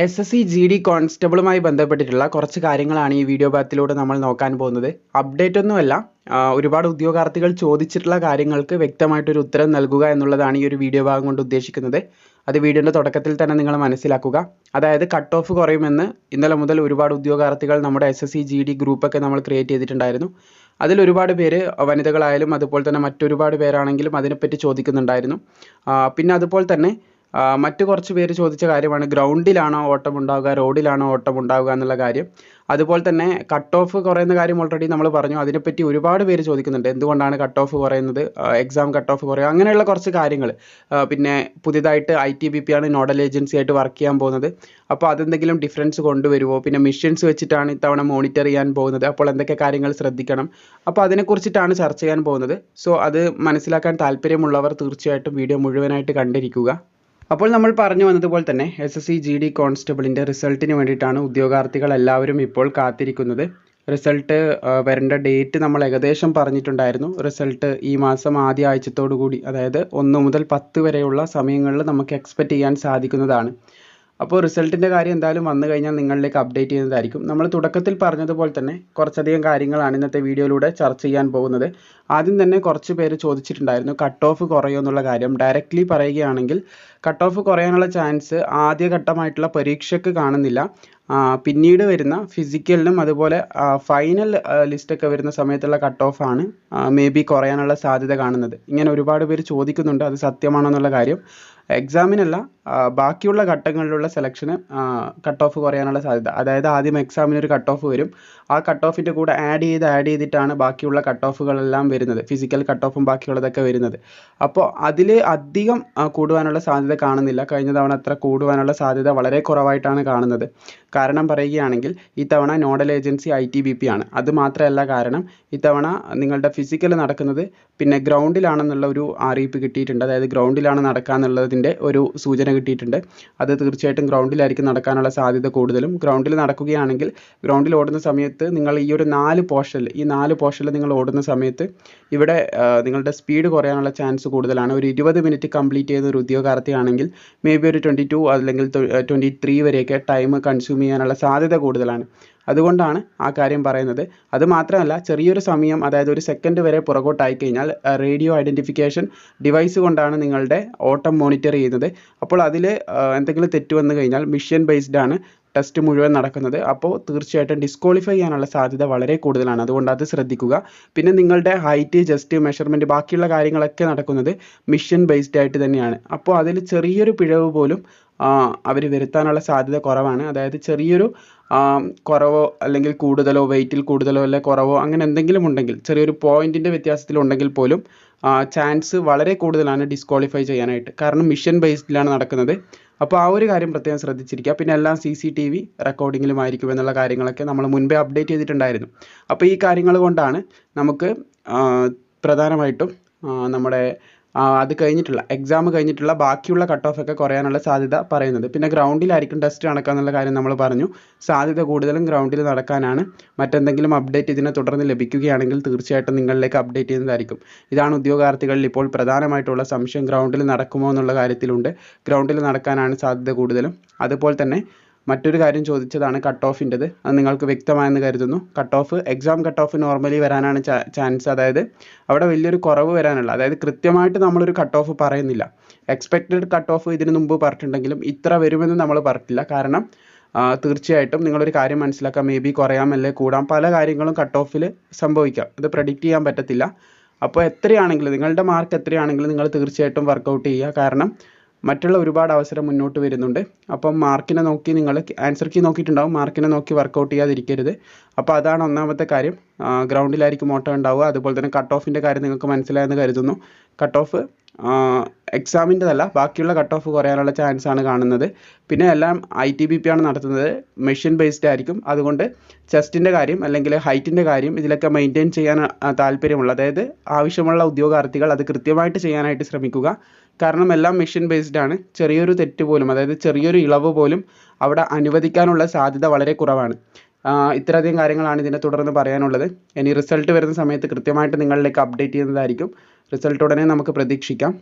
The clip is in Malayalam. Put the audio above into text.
S S C G D കോൺസ്റ്റബിളുമായി ബന്ധപ്പെട്ടിട്ടുള്ള കുറച്ച് കാര്യങ്ങളാണ് ഈ വീഡിയോ ഭാഗത്തിലൂടെ നമ്മൾ നോക്കാൻ പോകുന്നത്. അപ്ഡേറ്റ് ഒന്നുമല്ല. ഒരുപാട് ഉദ്യോഗാർത്ഥികൾ ചോദിച്ചിട്ടുള്ള കാര്യങ്ങൾക്ക് വ്യക്തമായിട്ടൊരു ഉത്തരം നൽകുക എന്നുള്ളതാണ് ഈ ഒരു വീഡിയോ ഭാഗം കൊണ്ട് ഉദ്ദേശിക്കുന്നത്. അത് വീഡിയോന്റെ തുടക്കത്തിൽ തന്നെ നിങ്ങൾ മനസ്സിലാക്കുക. അതായത് കട്ട് ഓഫ് കുറയുമെന്ന് ഇന്നലെ മുതൽ ഒരുപാട് ഉദ്യോഗാർത്ഥികൾ നമ്മുടെ S S C G D ഗ്രൂപ്പൊക്കെ നമ്മൾ ക്രിയേറ്റ് ചെയ്തിട്ടുണ്ടായിരുന്നു. അതിൽ ഒരുപാട് പേര് വനിതകളായാലും അതുപോലെ തന്നെ മറ്റൊരുപാട് പേരാണെങ്കിലും അതിനെപ്പറ്റി ചോദിക്കുന്നുണ്ടായിരുന്നു. പിന്നെ അതുപോലെ തന്നെ മറ്റു കുറച്ച് പേര് ചോദിച്ച കാര്യമാണ് ഗ്രൗണ്ടിലാണോ ഓട്ടം ഉണ്ടാവുക റോഡിലാണോ ഓട്ടം ഉണ്ടാവുക എന്നുള്ള കാര്യം. അതുപോലെ തന്നെ കട്ട് ഓഫ് കുറയുന്ന കാര്യം ഓൾറെഡി നമ്മൾ പറഞ്ഞു. അതിനെപ്പറ്റി ഒരുപാട് പേര് ചോദിക്കുന്നുണ്ട്. എന്തുകൊണ്ടാണ് കട്ട് ഓഫ് കുറയുന്നത്? എക്സാം കട്ട് ഓഫ് കുറയുക അങ്ങനെയുള്ള കുറച്ച് കാര്യങ്ങൾ. പിന്നെ പുതിയതായിട്ട് ഐ ടി ബി പി ആണ് നോഡൽ ഏജൻസി ആയിട്ട് വർക്ക് ചെയ്യാൻ പോകുന്നത്. അപ്പോൾ അതെന്തെങ്കിലും ഡിഫറൻസ് കൊണ്ടുവരുമോ പിന്നെ മിഷൻസ് വെച്ചിട്ടാണ് ഇത്തവണ മോണിറ്റർ ചെയ്യാൻ പോകുന്നത്. അപ്പോൾ എന്തൊക്കെ കാര്യങ്ങൾ ശ്രദ്ധിക്കണം? അപ്പോൾ അതിനെക്കുറിച്ചിട്ടാണ് ചർച്ച ചെയ്യാൻ പോകുന്നത്. സോ അത് മനസ്സിലാക്കാൻ താല്പര്യമുള്ളവർ തീർച്ചയായിട്ടും വീഡിയോ മുഴുവനായിട്ട് കണ്ടിരിക്കുക. അപ്പോൾ നമ്മൾ പറഞ്ഞു വന്നതുപോലെ തന്നെ S S C G D കോൺസ്റ്റബിളിന്റെ റിസൾട്ടിന് വേണ്ടിയിട്ടാണ് ഉദ്യോഗാർത്ഥികൾ എല്ലാവരും ഇപ്പോൾ കാത്തിരിക്കുന്നത്. റിസൾട്ട് വരേണ്ട ഡേറ്റ് നമ്മൾ ഏകദേശം പറഞ്ഞിട്ടുണ്ടായിരുന്നു. റിസൾട്ട് ഈ മാസം ആദ്യ ആഴ്ചത്തോടു കൂടി അതായത് ഒന്ന് മുതൽ പത്ത് വരെയുള്ള സമയങ്ങളിൽ നമുക്ക് എക്സ്പെക്റ്റ് ചെയ്യാൻ സാധിക്കുന്നതാണ്. അപ്പോൾ റിസൾട്ടിന്റെ കാര്യം എന്തായാലും വന്നു കഴിഞ്ഞാൽ നിങ്ങളിലേക്ക് അപ്ഡേറ്റ് ചെയ്യുന്നതായിരിക്കും. നമ്മൾ തുടക്കത്തിൽ പറഞ്ഞതുപോലെ തന്നെ കുറച്ചധികം കാര്യങ്ങളാണ് ഇന്നത്തെ വീഡിയോയിലൂടെ ചർച്ച ചെയ്യാൻ പോകുന്നത്. ആദ്യം തന്നെ കുറച്ച് പേര് ചോദിച്ചിട്ടുണ്ടായിരുന്നു കട്ട് ഓഫ് കുറയോ എന്നുള്ള കാര്യം. ഡയറക്റ്റ്ലി പറയുകയാണെങ്കിൽ കട്ട് ഓഫ് കുറയാനുള്ള ചാൻസ് ആദ്യഘട്ടമായിട്ടുള്ള പരീക്ഷയ്ക്ക് കാണുന്നില്ല. പിന്നീട് വരുന്ന ഫിസിക്കലിനും അതുപോലെ ഫൈനൽ ലിസ്റ്റൊക്കെ വരുന്ന സമയത്തുള്ള കട്ട് ഓഫ് ആണ് മേ ബി കുറയാനുള്ള സാധ്യത കാണുന്നത്. ഇങ്ങനെ ഒരുപാട് പേര് ചോദിക്കുന്നുണ്ട് അത് സത്യമാണോ എന്നുള്ള കാര്യം. എക്സാമിനല്ല ബാക്കിയുള്ള ഘട്ടങ്ങളിലുള്ള സെലക്ഷന് കട്ട് ഓഫ് കുറയാനുള്ള സാധ്യത. അതായത് ആദ്യം എക്സാമിന് ഒരു കട്ട് ഓഫ് വരും. ആ കട്ട് ഓഫിന്റെ കൂടെ ആഡ് ചെയ്ത് ആഡ് ചെയ്തിട്ടാണ് ബാക്കിയുള്ള കട്ട് ഓഫുകളെല്ലാം വരുന്നത്. ഫിസിക്കൽ കട്ട് ഓഫും ബാക്കിയുള്ളതൊക്കെ വരുന്നത്. അപ്പോൾ അതിൽ അധികം കൂടുവാനുള്ള സാധ്യത കാണുന്നില്ല. കഴിഞ്ഞ തവണ അത്ര കൂടുവാനുള്ള സാധ്യത വളരെ കുറവായിട്ടാണ് കാണുന്നത്. കാരണം പറയുകയാണെങ്കിൽ ഇത്തവണ nodal agency I T B P ആണ്. അത് മാത്രമല്ല കാരണം ഇത്തവണ നിങ്ങളുടെ ഫിസിക്കൽ നടക്കുന്നത് പിന്നെ ഗ്രൗണ്ടിലാണെന്നുള്ള ഒരു അറിയിപ്പ് കിട്ടിയിട്ടുണ്ട്. അതായത് ഗ്രൗണ്ടിലാണ് നടക്കുക എന്നുള്ളതിന്റെ ഒരു സൂചന കിട്ടിയിട്ടുണ്ട്. അത് തീർച്ചയായിട്ടും ഗ്രൗണ്ടിലായിരിക്കും നടക്കാനുള്ള സാധ്യത കൂടുതലും. ഗ്രൗണ്ടിൽ നടക്കുകയാണെങ്കിൽ ഗ്രൗണ്ടിൽ ഓടുന്ന സമയത്ത് നിങ്ങൾ ഈ ഒരു നാല് പോർഷനിൽ ഈ നാല് പോർഷനിൽ നിങ്ങൾ ഓടുന്ന സമയത്ത് ഇവിടെ നിങ്ങളുടെ സ്പീഡ് കുറയാനുള്ള ചാൻസ് കൂടുതലാണ്. ഒരു ഇരുപത് മിനിറ്റ് കംപ്ലീറ്റ് ചെയ്ത ഒരു ഉദ്യോഗാർത്ഥിയാണെങ്കിൽ മേ ബി ഒരു ട്വന്റി ടു അല്ലെങ്കിൽ ട്വന്റി ത്രീ വരെയൊക്കെ ടൈം കൺസ്യൂം ചെയ്യാനുള്ള സാധ്യത കൂടുതലാണ്. അതുകൊണ്ടാണ് ആ കാര്യം പറയുന്നത്. അത് മാത്രമല്ല ചെറിയൊരു സമയം അതായത് ഒരു സെക്കൻഡ് വരെ പുറകോട്ടായി കഴിഞ്ഞാൽ റേഡിയോ ഐഡന്റിഫിക്കേഷൻ ഡിവൈസ് കൊണ്ടാണ് നിങ്ങളുടെ ഓട്ടം മോണിറ്റർ ചെയ്യുന്നത്. അപ്പോൾ അതിൽ എന്തെങ്കിലും തെറ്റ് വന്നു കഴിഞ്ഞാൽ മിഷൻ ബേസ്ഡ് ആണ് ടെസ്റ്റ് മുഴുവൻ നടക്കുന്നത്. അപ്പോൾ തീർച്ചയായിട്ടും ഡിസ്ക്വാളിഫൈ ചെയ്യാനുള്ള സാധ്യത വളരെ കൂടുതലാണ്. അതുകൊണ്ട് അത് ശ്രദ്ധിക്കുക. പിന്നെ നിങ്ങളുടെ ഹൈറ്റ് ജസ്റ്റ് മെഷർമെന്റ് ബാക്കിയുള്ള കാര്യങ്ങളൊക്കെ നടക്കുന്നത് മിഷൻ ബേസ്ഡ് ആയിട്ട് തന്നെയാണ്. അപ്പോൾ അതിൽ ചെറിയൊരു പിഴവ് പോലും അവർ വരുത്താനുള്ള സാധ്യത കുറവാണ്. അതായത് ചെറിയൊരു കുറവോ അല്ലെങ്കിൽ കൂടുതലോ വെയിറ്റിൽ കൂടുതലോ അല്ലെ കുറവോ അങ്ങനെ എന്തെങ്കിലും ഉണ്ടെങ്കിൽ ചെറിയൊരു പോയിന്റിന്റെ വ്യത്യാസത്തിലുണ്ടെങ്കിൽ പോലും ചാൻസ് വളരെ കൂടുതലാണ് ഡിസ്ക്വാളിഫൈ ചെയ്യാനായിട്ട്. കാരണം മിഷൻ ബേസ്ഡിലാണ് നടക്കുന്നത്. അപ്പോൾ ആ ഒരു കാര്യം പ്രത്യേകം ശ്രദ്ധിച്ചിരിക്കുക. പിന്നെ എല്ലാം സി സി ടി വി എന്നുള്ള കാര്യങ്ങളൊക്കെ നമ്മൾ മുൻപേ അപ്ഡേറ്റ് ചെയ്തിട്ടുണ്ടായിരുന്നു. അപ്പോൾ ഈ കാര്യങ്ങൾ കൊണ്ടാണ് നമുക്ക് പ്രധാനമായിട്ടും നമ്മുടെ അത് കഴിഞ്ഞിട്ടുള്ള എക്സാം കഴിഞ്ഞിട്ടുള്ള ബാക്കിയുള്ള കട്ട് ഓഫ് ഒക്കെ കുറയാനുള്ള സാധ്യത പറയുന്നത്. പിന്നെ ഗ്രൗണ്ടിലായിരിക്കും ടെസ്റ്റ് നടക്കുക എന്നുള്ള കാര്യം നമ്മൾ പറഞ്ഞു. സാധ്യത കൂടുതലും ഗ്രൗണ്ടിൽ നടക്കാനാണ്. മറ്റെന്തെങ്കിലും അപ്ഡേറ്റ് ഇതിനെ തുടർന്ന് ലഭിക്കുകയാണെങ്കിൽ തീർച്ചയായിട്ടും നിങ്ങളിലേക്ക് അപ്ഡേറ്റ് ചെയ്യുന്നതായിരിക്കും. ഇതാണ് ഉദ്യോഗാർത്ഥികളിൽ ഇപ്പോൾ പ്രധാനമായിട്ടുള്ള സംശയം. ഗ്രൗണ്ടിൽ നടക്കുമോ എന്നുള്ള കാര്യത്തിലുണ്ട്. ഗ്രൗണ്ടിൽ നടക്കാനാണ് സാധ്യത കൂടുതലും. അതുപോലെ തന്നെ മറ്റൊരു കാര്യം ചോദിച്ചതാണ് കട്ട് ഓഫിന്റെത് അത് നിങ്ങൾക്ക് വ്യക്തമായെന്ന് കരുതുന്നു. Cut off exam cut off normally വരാനാണ് ചാൻസ് അതായത് അവിടെ വലിയൊരു കുറവ് വരാനുള്ള അതായത് കൃത്യമായിട്ട് നമ്മളൊരു കട്ട് ഓഫ് പറയുന്നില്ല. എക്സ്പെക്റ്റഡ് കട്ട് ഓഫ് ഇതിന് മുമ്പ് പറഞ്ഞിട്ടുണ്ടെങ്കിലും ഇത്ര വരുമെന്ന് നമ്മൾ പറഞ്ഞിട്ടില്ല. കാരണം തീർച്ചയായിട്ടും നിങ്ങളൊരു കാര്യം മനസ്സിലാക്കാം. മേ ബി കുറയാം അല്ലെ കൂടാം. പല കാര്യങ്ങളും കട്ട് ഓഫിൽ സംഭവിക്കാം. ഇത് പ്രഡിക്റ്റ് ചെയ്യാൻ പറ്റത്തില്ല. അപ്പോൾ എത്രയാണെങ്കിലും നിങ്ങളുടെ മാർക്ക് എത്രയാണെങ്കിലും നിങ്ങൾ തീർച്ചയായിട്ടും വർക്കൗട്ട് ചെയ്യുക. കാരണം മറ്റുള്ള ഒരുപാട് അവസരം മുന്നോട്ട് വരുന്നുണ്ട്. അപ്പം മാർക്കിനെ നോക്കി നിങ്ങൾ ആൻസർ കീ നോക്കിയിട്ടുണ്ടാവും. മാർക്കിനെ നോക്കി വർക്കൗട്ട് ചെയ്യാതിരിക്കരുത്. അപ്പോൾ അതാണ് ഒന്നാമത്തെ കാര്യം. ഗ്രൗണ്ടിലായിരിക്കും ഓട്ടം ഉണ്ടാവുക. അതുപോലെ തന്നെ കട്ട് ഓഫിന്റെ കാര്യം നിങ്ങൾക്ക് മനസ്സിലായെന്ന് കരുതുന്നു. കട്ട് ഓഫ് എക്സാമിന്റെതല്ല ബാക്കിയുള്ള കട്ട് ഓഫ് കുറയാനുള്ള ചാൻസ് ആണ് കാണുന്നത്. പിന്നെ എല്ലാം ഐ ടി ബി പി ആണ് നടത്തുന്നത്. മെഷീൻ ബേസ്ഡ് ആയിരിക്കും. അതുകൊണ്ട് ചെസ്റ്റിന്റെ കാര്യം അല്ലെങ്കിൽ ഹൈറ്റിന്റെ കാര്യം ഇതിലൊക്കെ മെയിന്റെയിൻ ചെയ്യാൻ താല്പര്യമുള്ള അതായത് ആവശ്യമുള്ള ഉദ്യോഗാർത്ഥികൾ അത് കൃത്യമായിട്ട് ചെയ്യാനായിട്ട് ശ്രമിക്കുക. കാരണം എല്ലാം മെഷീൻ ബേസ്ഡ് ആണ്. ചെറിയൊരു തെറ്റ് പോലും അതായത് ചെറിയൊരു ഇളവ് പോലും അവിടെ അനുവദിക്കാനുള്ള സാധ്യത വളരെ കുറവാണ്. ഇത്രയധികം കാര്യങ്ങളാണ് ഇതിനെ തുടർന്ന് പറയാനുള്ളത്. ഇനി റിസൾട്ട് വരുന്ന സമയത്ത് കൃത്യമായിട്ട് നിങ്ങളിലേക്ക് അപ്ഡേറ്റ് ചെയ്യുന്നതായിരിക്കും. റിസൾട്ട് ഉടനെ നമുക്ക് പ്രതീക്ഷിക്കാം.